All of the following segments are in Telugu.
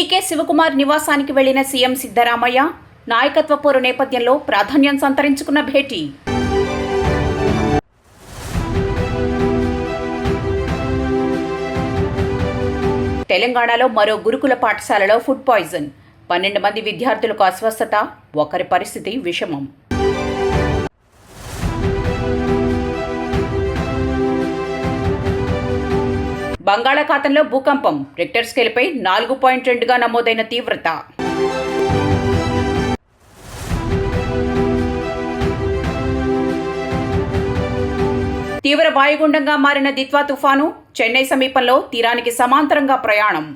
డీకే శివకుమార్ నివాసానికి వెళ్ళిన సీఎం సిద్ధరామయ్య నాయకత్వ పోరు నేపథ్యంలో ప్రాధాన్యం సంతరించుకున్న భేటీ. తెలంగాణలో మరో గురుకుల పాఠశాలలో ఫుడ్ పాయిజన్. పన్నెండు మంది విద్యార్థులకు అస్వస్థత ఒకరి పరిస్థితి విషమం. బంగాళాఖాతంలో భూకంపం. రిక్టర్ స్కేల్పై నాలుగు పాయింట్ రెండుగా నమోదైన తీవ్రత. తీవ్ర వాయుగుండంగా మారిన దిత్వా తుఫాను చెన్నై సమీపంలో తీరానికి సమాంతరంగా ప్రయాణం.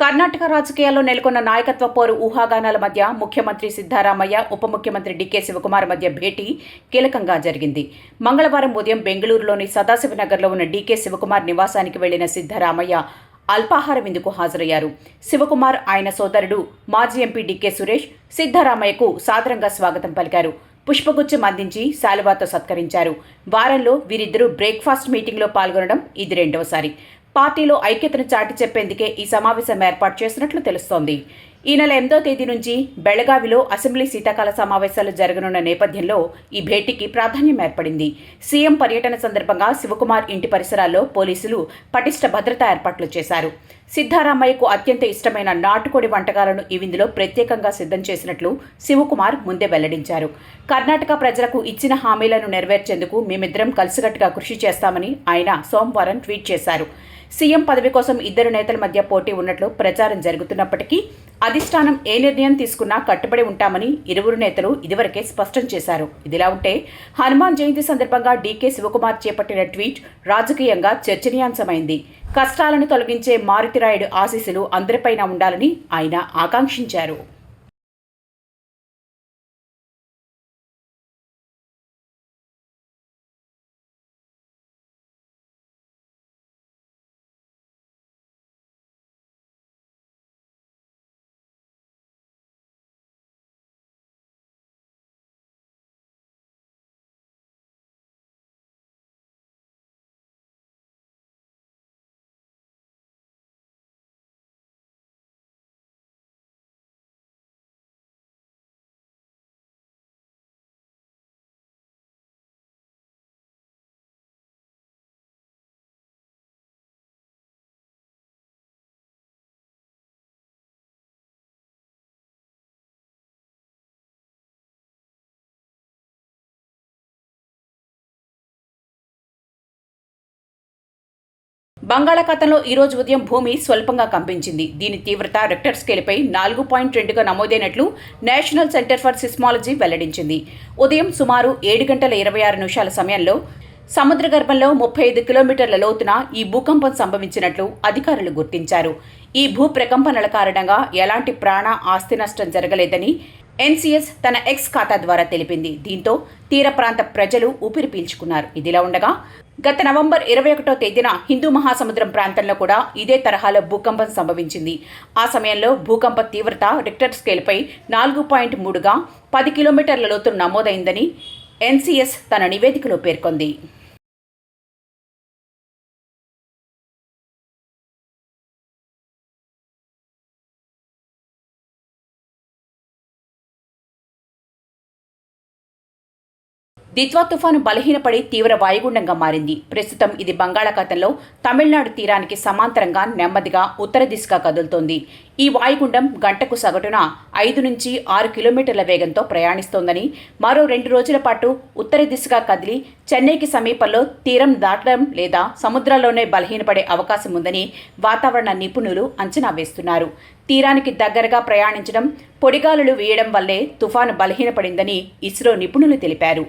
కర్ణాటక రాజకీయాల్లో నెలకొన్న నాయకత్వ పోరు ఊహాగానాల మధ్య ముఖ్యమంత్రి సిద్ధారామయ్య ఉప ముఖ్యమంత్రి డికే శివకుమార్ మధ్య భేటీ కీలకంగా జరిగింది. మంగళవారం ఉదయం బెంగళూరులోని సదాశివనగర్లో ఉన్న డికే శివకుమార్ నివాసానికి వెళ్ళిన సిద్ధారామయ్య అల్పాహార విందుకు హాజరయ్యారు. శివకుమార్ ఆయన సోదరుడు మాజీ ఎంపీ డికే సురేష్ సిద్ధారామయ్యకు సాదరంగా స్వాగతం పలికారు. పుష్పగుచ్చం అందించి శాలువాతో సత్కరించారు. వారంలో వీరిద్దరూ బ్రేక్ఫాస్ట్ మీటింగ్లో పాల్గొనడం ఇది రెండవసారి. పార్టీలో ఐక్యతను చాటి చెప్పేందుకే ఈ సమావేశం ఏర్పాటు చేసినట్లు తెలుస్తోంది. ఈ నెల ఎనిమిదో తేదీ నుంచి బెళగావిలో అసెంబ్లీ శీతాకాల సమావేశాలు జరగనున్న నేపథ్యంలో ఈ భేటీకి ప్రాధాన్యం ఏర్పడింది. సీఎం పర్యటన సందర్భంగా శివకుమార్ ఇంటి పరిసరాల్లో పోలీసులు పటిష్ట భద్రతా ఏర్పాట్లు చేశారు. సిద్ధారామయ్యకు అత్యంత ఇష్టమైన నాటుకోడి వంటకాలను ఈ విందులో ప్రత్యేకంగా సిద్ధం చేసినట్లు శివకుమార్ ముందే వెల్లడించారు. కర్ణాటక ప్రజలకు ఇచ్చిన హామీలను నెరవేర్చేందుకు మేమిద్దరం కలిసికట్టుగా కృషి చేస్తామని ఆయన సోమవారం ట్వీట్ చేశారు. సీఎం పదవి కోసం ఇద్దరు నేతల మధ్య పోటీ ఉన్నట్లు ప్రచారం జరుగుతున్నప్పటికీ అధిష్టానం ఏ నిర్ణయం తీసుకున్నా కట్టుబడి ఉంటామని ఇరువురు నేతలు ఇదివరకే స్పష్టం చేశారు. ఇదిలా ఉంటే హనుమాన్ జయంతి సందర్భంగా డీకే శివకుమార్ చేపట్టిన ట్వీట్ రాజకీయంగా చర్చనీయాంశమైంది. కష్టాలను తొలగించే మారుతిరాయుడు ఆశీస్సులు అందరిపైన ఉండాలని ఆయన ఆకాంక్షించారు. బంగాళాఖాతంలో ఈ రోజు ఉదయం భూమి స్వల్పంగా కంపించింది. దీని తీవ్రత రెక్టర్ స్కేల్పై నాలుగు పాయింట్ రెండుగా నమోదైనట్లు నేషనల్ సెంటర్ ఫర్ సిస్మాలజీ వెల్లడించింది. ఉదయం సుమారు ఏడు గంటల ఇరవై ఆరు నిమిషాల సమయంలో సముద్ర గర్భంలో ముప్పై ఐదు కిలోమీటర్ల లోతున ఈ భూకంపం సంభవించినట్లు అధికారులు గుర్తించారు. ఈ భూ ప్రకంపనల కారణంగా ఎలాంటి ప్రాణ ఆస్తి నష్టం జరగలేదని ఎన్సీఎస్ తన ఎక్స్ ఖాతా ద్వారా తెలిపింది. దీంతో తీర ప్రాంత ప్రజలు ఊపిరి పీల్చుకున్నారు. ఇదిలా ఉండగా గత నవంబర్ ఇరవై ఒకటో తేదీన హిందూ మహాసముద్రం ప్రాంతంలో కూడా ఇదే తరహాలో భూకంపం సంభవించింది. ఆ సమయంలో భూకంప తీవ్రత రిక్టర్ స్కేల్పై నాలుగు పాయింట్ మూడుగా పది కిలోమీటర్ల లోతు నమోదైందని ఎన్సీఎస్ తన నివేదికలో పేర్కొంది. దిత్వా తుఫాను బలహీనపడి తీవ్ర వాయుగుండంగా మారింది. ప్రస్తుతం ఇది బంగాళాఖాతంలో తమిళనాడు తీరానికి సమాంతరంగా నెమ్మదిగా ఉత్తర దిశగా కదులుతోంది. ఈ వాయుగుండం గంటకు సగటున ఐదు నుంచి ఆరు కిలోమీటర్ల వేగంతో ప్రయాణిస్తోందని మరో రెండు రోజుల పాటు ఉత్తర దిశగా కదిలి చెన్నైకి సమీపంలో తీరం దాటడం లేదా సముద్రంలోనే బలహీనపడే అవకాశం ఉందని వాతావరణ నిపుణులు అంచనా వేస్తున్నారు. తీరానికి దగ్గరగా ప్రయాణించడం పొడిగాలులు వేయడం వల్లే తుఫాను బలహీనపడిందని ఇస్రో నిపుణులు తెలిపారు.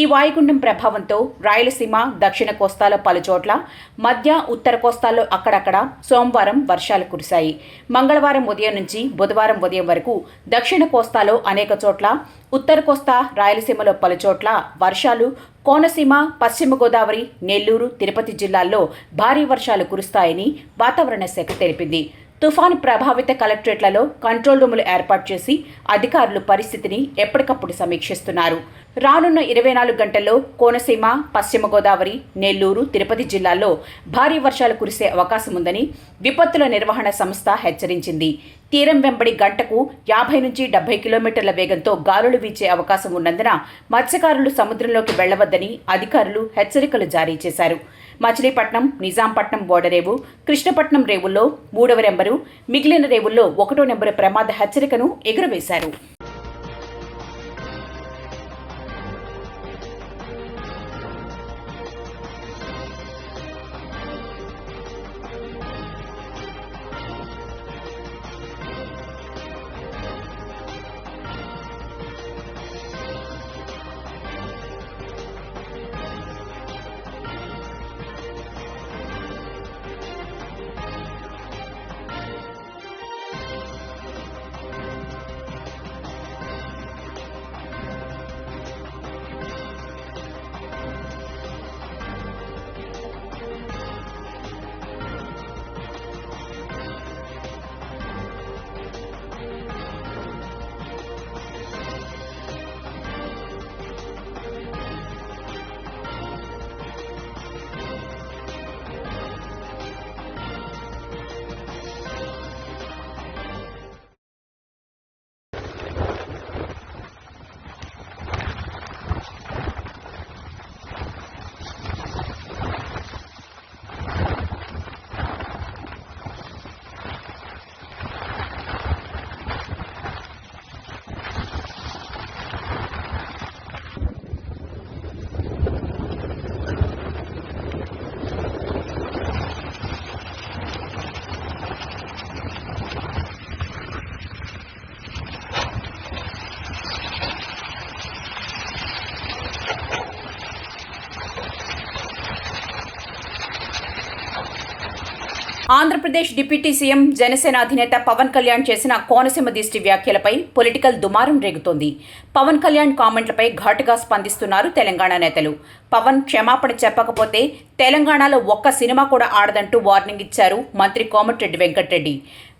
ఈ వాయుగుండం ప్రభావంతో రాయలసీమ దక్షిణ కోస్తాలో పలుచోట్ల మధ్య ఉత్తర కోస్తాల్లో అక్కడక్కడ సోమవారం వర్షాలు కురిశాయి. మంగళవారం ఉదయం నుంచి బుధవారం ఉదయం వరకు దక్షిణ కోస్తాలో అనేక చోట్ల ఉత్తర కోస్తా రాయలసీమలో పలుచోట్ల వర్షాలు కోనసీమ పశ్చిమ గోదావరి నెల్లూరు తిరుపతి జిల్లాల్లో భారీ వర్షాలు కురుస్తాయని వాతావరణ శాఖ తెలిపింది. తుఫాను ప్రభావిత కలెక్టరేట్లలో కంట్రోల్ రూములు ఏర్పాటు చేసి అధికారులు పరిస్థితిని ఎప్పటికప్పుడు సమీక్షిస్తున్నారు. రానున్న ఇరవై నాలుగు గంటల్లో కోనసీమ పశ్చిమ గోదావరి నెల్లూరు తిరుపతి జిల్లాల్లో భారీ వర్షాలు కురిసే అవకాశం ఉందని విపత్తుల నిర్వహణ సంస్థ హెచ్చరించింది. తీరం వెంబడి గంటకు యాభై నుంచి డెబ్బై కిలోమీటర్ల వేగంతో గాలులు వీచే అవకాశం ఉన్నందున మత్స్యకారులు సముద్రంలోకి వెళ్ళవద్దని అధికారులు హెచ్చరికలు జారీ చేశారు. మచిలీపట్నం నిజాంపట్నం ఓడరేవు కృష్ణపట్నం రేవుల్లో మూడవ నెంబరు మిగిలిన రేవుల్లో ఒకటో నెంబరు ప్రమాద హెచ్చరికను ఎగురవేశారు. ఆంధ్రప్రదేశ్ డిప్యూటీ సీఎం జనసేన అధినేత పవన్ కళ్యాణ్ చేసిన కోనసీమ దిష్టి వ్యాఖ్యలపై పొలిటికల్ దుమారం రేగుతోంది. పవన్ కళ్యాణ్ కామెంట్లపై ఘాటుగా స్పందిస్తున్నారు తెలంగాణ నేతలు. పవన్ క్షమాపణ చెప్పకపోతే తెలంగాణలో ఒక్క సినిమా కూడా ఆడదంటూ వార్నింగ్ ఇచ్చారు మంత్రి కోమటిరెడ్డి వెంకటరెడ్డి.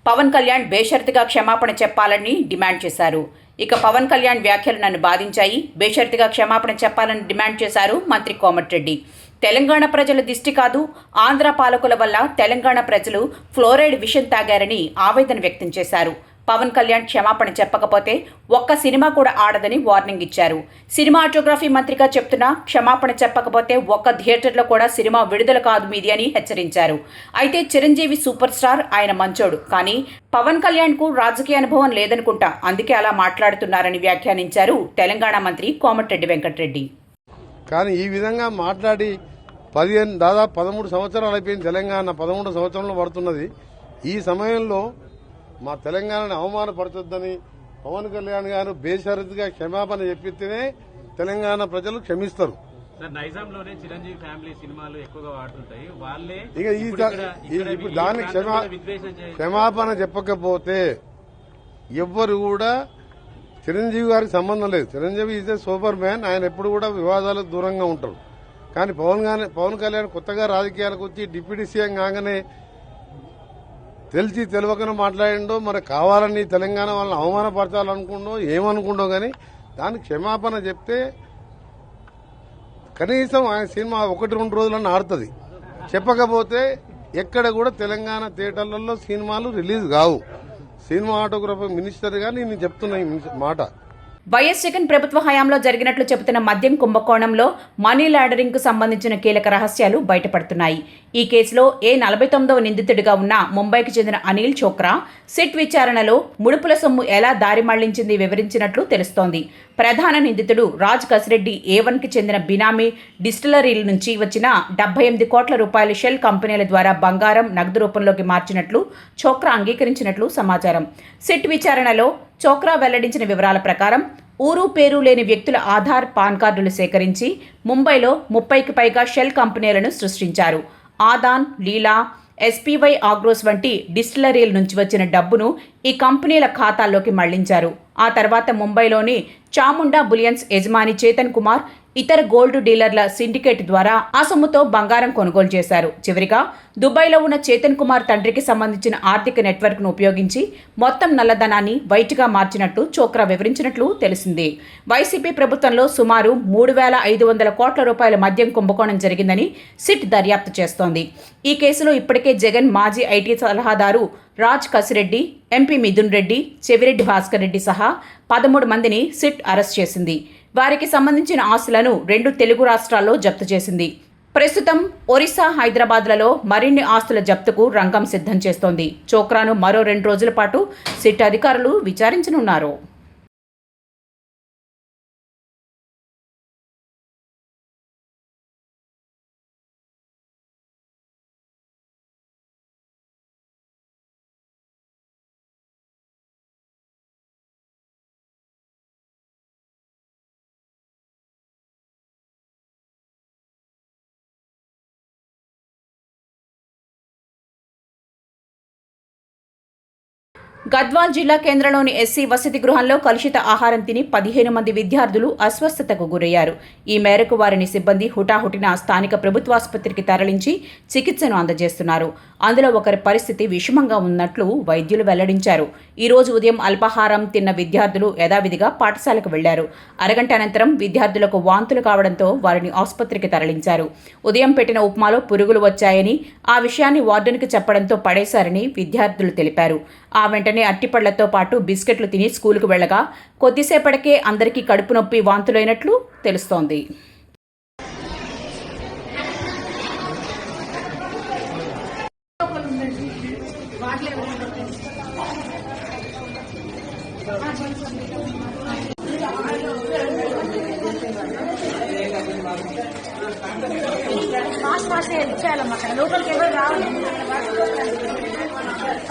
పవన్ కళ్యాణ్ బేషరతుగా క్షమాపణ చెప్పాలని డిమాండ్ చేశారు. ఇక పవన్ కళ్యాణ్ వ్యాఖ్యలు నన్ను బాధించాయి. బేషరతుగా క్షమాపణ చెప్పాలని డిమాండ్ చేశారు మంత్రి కోమటిరెడ్డి. తెలంగాణ ప్రజల దిష్టి కాదు ఆంధ్ర పాలకుల వల్ల తెలంగాణ ప్రజలు ఫ్లోరైడ్ విషం తాగారని ఆవేదన వ్యక్తం చేశారు. పవన్ కళ్యాణ్ క్షమాపణ చెప్పకపోతే ఒక్క సినిమా కూడా ఆడదని వార్నింగ్ ఇచ్చారు. సినిమాటోగ్రఫీ మంత్రిగా చెప్తున్నా క్షమాపణ చెప్పకపోతే ఒక్క థియేటర్లో కూడా సినిమా విడుదల కాదు మీది అని హెచ్చరించారు. అయితే చిరంజీవి సూపర్ స్టార్ ఆయన మంచోడు. కానీ పవన్ కళ్యాణ్కు రాజకీయ అనుభవం లేదనుకుంటా అందుకే అలా మాట్లాడుతున్నారని వ్యాఖ్యానించారు తెలంగాణ మంత్రి కోమటిరెడ్డి వెంకటరెడ్డి. కానీ ఈ విధంగా మాట్లాడి పదిహేను దాదాపు పదమూడు సంవత్సరాలు అయిపోయింది తెలంగాణ పదమూడు సంవత్సరంలో పడుతున్నది. ఈ సమయంలో మా తెలంగాణని అవమానపరచొద్దని పవన్ కళ్యాణ్ గారు బేషరతుగా క్షమాపణ చెప్పితేనే తెలంగాణ ప్రజలు క్షమిస్తారు. నైజాంలోనే చిరంజీవి ఫ్యామిలీ సినిమాలు ఎక్కువగా వాడుతుంటాయి. వాళ్ళే ఇక ఇప్పుడు దానికి చే- క్షమాపణ చెప్పకపోతే ఎవ్వరు కూడా చిరంజీవి గారికి సంబంధం లేదు. Chiranjeevi is a super man ఆయన ఎప్పుడు కూడా వివాదాలకు దూరంగా ఉంటారు. కానీ పవన్ పవన్ కళ్యాణ్ కొత్తగా రాజకీయాలకు వచ్చి డిప్యూటీ సీఎం కాగానే తెలిసి తెలియకనే మాట్లాడిండో మరి కావాలని తెలంగాణ వాళ్ళని అవమానపరచాలనుకుండో ఏమనుకుండో కానీ దానికి క్షమాపణ చెప్తే కనీసం ఆయన సినిమా ఒకటి రెండు రోజులన్నా ఆడుతుంది. చెప్పకపోతే ఎక్కడ కూడా తెలంగాణ థియేటర్లలో సినిమాలు రిలీజ్ కావు. సినిమా ఆటోగ్రఫీ కానీ నేను చెప్తున్నా మాట. వైఎస్ జగన్ ప్రభుత్వ హయాంలో జరిగినట్లు చెబుతున్న మద్యం కుంభకోణంలో మనీ లాండరింగ్కు సంబంధించిన కీలక రహస్యాలు బయటపడుతున్నాయి. ఈ కేసులో ఏ నలభై తొమ్మిదవ నిందితుడిగా ఉన్న ముంబైకి చెందిన అనిల్ చోక్రా సిట్ విచారణలో ముడుపుల సొమ్ము ఎలా దారి మళ్ళించింది వివరించినట్లు తెలుస్తోంది. ప్రధాన నిందితుడు రాజ్ కసిరెడ్డి ఏవన్కి చెందిన బినామీ డిస్టిలరీల నుంచి వచ్చిన డెబ్బై ఎనిమిది కోట్ల రూపాయల షెల్ కంపెనీల ద్వారా బంగారం నగదు రూపంలోకి మార్చినట్లు చోక్రా అంగీకరించినట్లు సమాచారం. సిట్ విచారణలో చోక్రా వెల్లడించిన వివరాల ప్రకారం ఊరు పేరు లేని వ్యక్తుల ఆధార్ పాన్ కార్డులు సేకరించి ముంబైలో ముప్పైకి పైగా షెల్ కంపెనీలను సృష్టించారు. ఆదాన్ లీలా ఎస్పీవై ఆగ్రోస్ వంటి డిస్టిలరీల నుంచి వచ్చిన డబ్బును ఈ కంపెనీల ఖాతాల్లోకి మళ్ళించారు. ఆ తర్వాత ముంబైలోని చాముండా బులియన్స్ యజమాని చేతన్ కుమార్ ఇతర గోల్డ్ డీలర్ల సిండికేట్ ద్వారా ఆ సొమ్ముతో బంగారం కొనుగోలు చేశారు. చివరిగా దుబాయ్లో ఉన్న చేతన్ కుమార్ తండ్రికి సంబంధించిన ఆర్థిక నెట్వర్క్ను ఉపయోగించి మొత్తం నల్లధనాన్ని వైట్గా మార్చినట్టు చోక్రా వివరించినట్లు తెలిసింది. వైసీపీ ప్రభుత్వంలో సుమారు మూడు వేల ఐదు వందల కోట్ల రూపాయల మద్యం కుంభకోణం జరిగిందని సిట్ దర్యాప్తు చేస్తోంది. ఈ కేసులో ఇప్పటికే జగన్ మాజీ ఐటీ సలహాదారు రాజ్ కసిరెడ్డి ఎంపీ మిథున్ రెడ్డి చెవిరెడ్డి భాస్కర్ రెడ్డి సహా పదమూడు మందిని సిట్ అరెస్ట్ చేసింది. వారికి సంబంధించిన ఆస్తులను రెండు తెలుగు రాష్ట్రాల్లో జప్తు చేసింది. ప్రస్తుతం ఒరిస్సా హైదరాబాద్లలో మరిన్ని ఆస్తుల జప్తుకు రంగం సిద్ధం చేస్తోంది. చోక్రాను మరో రెండు రోజుల పాటు సిట్ అధికారులు విచారించనున్నారు. గద్వాల్ జిల్లా కేంద్రంలోని ఎస్సీ వసతి గృహంలో కలుషిత ఆహారం తిని పదిహేను మంది విద్యార్థులు అస్వస్థతకు గురయ్యారు. ఈ మేరకు వారిని సిబ్బంది హుటాహుటిన స్థానిక ప్రభుత్వాసుపత్రికి తరలించి చికిత్సను అందజేస్తున్నారు. అందులో ఒకరి పరిస్థితి విషమంగా ఉన్నట్లు వైద్యులు వెల్లడించారు. ఈరోజు ఉదయం అల్పాహారం తిన్న విద్యార్థులు యథావిధిగా పాఠశాలకు వెళ్ళారు. అరగంట అనంతరం విద్యార్థులకు వాంతులు కావడంతో వారిని ఆసుపత్రికి తరలించారు. ఉదయం పెట్టిన ఉప్మాలో పురుగులు వచ్చాయని ఆ విషయాన్ని వార్డెన్కి చెప్పడంతో పడేశారని విద్యార్థులు తెలిపారు. ఆ వెంటనే అట్టిపళ్ళతో పాటు బిస్కెట్లు తిని స్కూలుకు వెళ్ళగా కొద్దిసేపటికే అందరికీ కడుపు నొప్పి వాంతులైనట్లు తెలుస్తోంది. ఫాస్ట్ ఫాస్ట్ ఇచ్చేయాలమ్మా అక్కడ. లోపలికి ఎవరు రావాలి?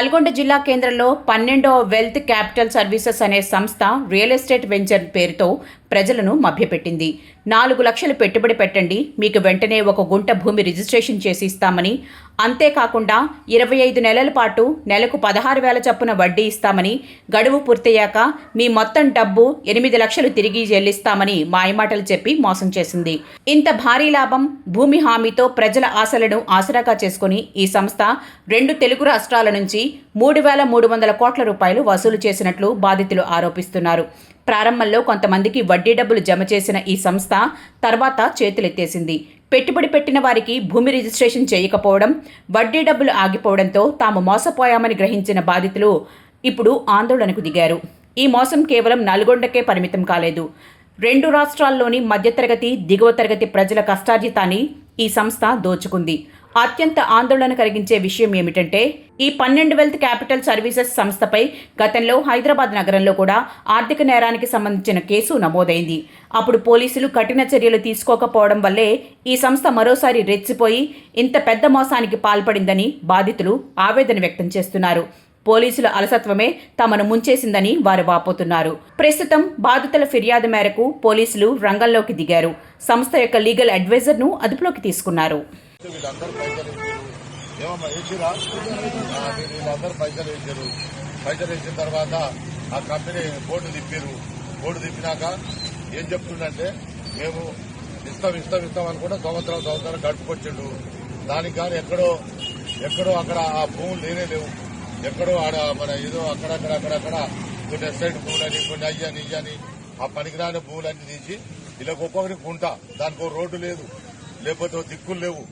నల్గొండ జిల్లా కేంద్రంలో పన్నెండవ వెల్త్ క్యాపిటల్ సర్వీసెస్ అనే సంస్థ రియల్ ఎస్టేట్ వెంచర్ పేరుతో ప్రజలను మభ్యపెట్టింది. నాలుగు లక్షలు పెట్టుబడి పెట్టండి మీకు వెంటనే ఒక గుంట భూమి రిజిస్ట్రేషన్ చేసి ఇస్తామని అంతేకాకుండా ఇరవై ఐదు నెలల పాటు నెలకు పదహారు వేల చొప్పున వడ్డీ ఇస్తామని గడువు పూర్తయ్యాక మీ మొత్తం డబ్బు ఎనిమిది లక్షలు తిరిగి చెల్లిస్తామని మాయమాటలు చెప్పి మోసం చేసింది. ఇంత భారీ లాభం భూమి హామీతో ప్రజల ఆశలను ఆసరాగా చేసుకుని ఈ సంస్థ రెండు తెలుగు రాష్ట్రాల నుంచి మూడు వేల మూడు వందల కోట్ల రూపాయలు వసూలు చేసినట్లు బాధితులు ఆరోపిస్తున్నారు. ప్రారంభంలో కొంతమందికి వడ్డీ డబ్బులు జమ చేసిన ఈ సంస్థ తర్వాత చేతులెత్తేసింది. పెట్టుబడి పెట్టిన వారికి భూమి రిజిస్ట్రేషన్ చేయకపోవడం వడ్డీ డబ్బులు ఆగిపోవడంతో తాము మోసపోయామని గ్రహించిన బాధితులు ఇప్పుడు ఆందోళనకు దిగారు. ఈ మోసం కేవలం నల్గొండకే పరిమితం కాలేదు. రెండు రాష్ట్రాల్లోని మధ్యతరగతి దిగువ తరగతి ప్రజల కష్టార్జితాన్ని ఈ సంస్థ దోచుకుంది. అత్యంత ఆందోళన కలిగించే విషయం ఏమిటంటే ఈ పన్నెండు వెల్త్ క్యాపిటల్ సర్వీసెస్ సంస్థపై గతంలో హైదరాబాద్ నగరంలో కూడా ఆర్థిక నేరానికి సంబంధించిన కేసు నమోదైంది. అప్పుడు పోలీసులు కఠిన చర్యలు తీసుకోకపోవడం వల్లే ఈ సంస్థ మరోసారి రెచ్చిపోయి ఇంత పెద్ద మోసానికి పాల్పడిందని బాధితులు ఆవేదన వ్యక్తం చేస్తున్నారు. పోలీసుల అలసత్వమే తమను ముంచేసిందని వారు వాపోతున్నారు. ప్రస్తుతం బాధితుల ఫిర్యాదు మేరకు పోలీసులు రంగంలోకి దిగారు. సంస్థ యొక్క లీగల్ అడ్వైజర్ను అదుపులోకి తీసుకున్నారు. వీళ్ళందరూ పైసలు వేసారు ఏమమ్మా వేసిరా వీళ్ళందరూ పైసలు వేసారు పైసలు వేసిన తర్వాత ఆ కంపెనీ బోర్డు తిప్పారు. బోర్డు తిప్పినాక ఏం చెప్తుండంటే మేము ఇస్తాం ఇస్తాం ఇస్తాం అనుకుంటే సంవత్సరం సంవత్సరం గడుపుకొచ్చిండు. దానికి కానీ ఎక్కడో ఎక్కడో అక్కడ ఆ భూములు లేనే లేవు. ఎక్కడో ఆడ మన ఏదో అక్కడక్కడ అక్కడక్కడ కొన్ని ఎస్టేట్ భూములని కొన్ని అయ్యని ఇయ్యని ఆ పనికిరాని భూములన్నీ తీసి ఇలా ఒక్కొక్కరికి గుంట దానికి రోడ్డు లేదు. లేకపోతే దిక్కులు లేవు.